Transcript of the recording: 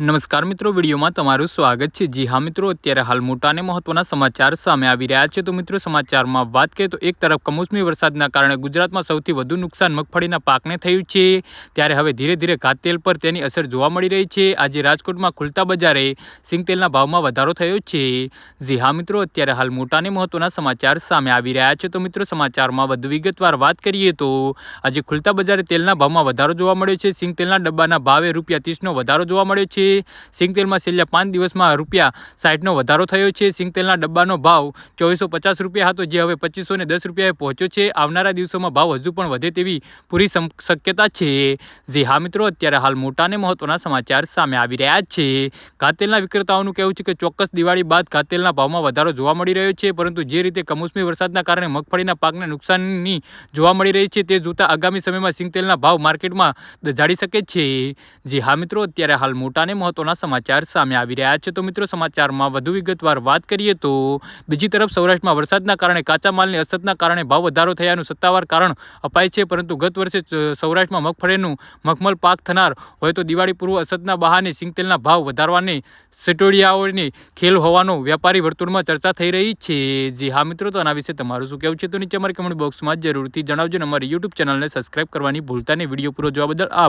નમસ્કાર મિત્રો, વિડીયોમાં તમારું સ્વાગત છે. જી હા મિત્રો, અત્યારે હાલ મોટા અને મહત્વના સમાચાર સામે આવી રહ્યા છે. તો મિત્રો, સમાચારમાં વાત કરીએ તો એક તરફ કમોસમી વરસાદના કારણે ગુજરાતમાં સૌથી વધુ નુકસાન મગફળીના પાકને થયું છે. ત્યારે હવે ધીરે ધીરે ઘાતતેલ પર તેની અસર જોવા મળી રહી છે. આજે રાજકોટમાં ખુલતા બજારે સિંગતેલના ભાવમાં વધારો થયો છે. જી હા મિત્રો, અત્યારે હાલ મોટા અને મહત્વના સમાચાર સામે આવી રહ્યા છે. તો મિત્રો, સમાચારમાં વધુ વિગતવાર વાત કરીએ તો આજે ખુલતા બજારે તેલના ભાવમાં વધારો જોવા મળ્યો છે. સિંગતેલના ડબ્બાના ભાવે રૂપિયા ત્રીસનો વધારો જોવા મળ્યો છે. સિંગતેલમાં છેલ્લા પાંચ દિવસમાં રૂપિયા સાઠનો વધારો થયો છે. સિંગતેલના ડબ્બાનો ભાવ ચોવીસો પચાસ રૂપિયા હતો, જે હવે પચીસો ને દસ રૂપિયાએ પહોંચ્યો છે. આવનારા દિવસોમાં ભાવ હજુ પણ વધે તેવી પૂરી શક્યતા છે. જે હા મિત્રો, અત્યારે હાલ મોટા અને મહત્વના સમાચાર સામે આવી રહ્યા છે. ઘાતેલના વિક્રેતાઓનું કહેવું છે કે ચોક્કસ દિવાળી બાદ ઘાતેલના ભાવમાં વધારો જોવા મળી રહ્યો છે, પરંતુ જે રીતે કમોસમી વરસાદના કારણે મગફળીના પાકને નુકસાનની જોવા મળી રહી છે, તે જોતા આગામી સમયમાં સિંગતેલના ભાવ માર્કેટમાં દજાડી શકે છે. જે હા મિત્રો, અત્યારે હાલ મોટા અને મહત્વના સમાચાર સામે આવી રહ્યા છે. તો મિત્રો, સમાચારમાં વધુ વિગતવાર વાત કરીએ તો, બીજી તરફ સૌરાષ્ટ્રમાં વરસાદના કારણે કાચા માલની અછતના કારણે ભાવ વધારો થયાનું સત્તાવાર કારણ અપાય છે. પરંતુ ગત વર્ષે સૌરાષ્ટ્રમાં મગફળીનું મખમલ પાક થનાર હોય તો દિવાળી પૂર્વ અછતના બહાને સિંગતેલના ભાવ વધારવાની સટોડિયાઓની ખેલ હોવાનો વ્યાપારી વર્તુળમાં ચર્ચા થઈ રહી છે. જી હા મિત્રો, તો આના વિશે તમારું શું કહેવું છે? તો નીચે અમારી કમેન્ટ બોક્સમાં જરૂરથી જણાવજો અને અમારી યુટ્યુબ ચેનલને સબસ્ક્રાઇબ કરવાની ભૂલતા નહીં. વીડિયો પૂરો જોવા બદલ આભાર.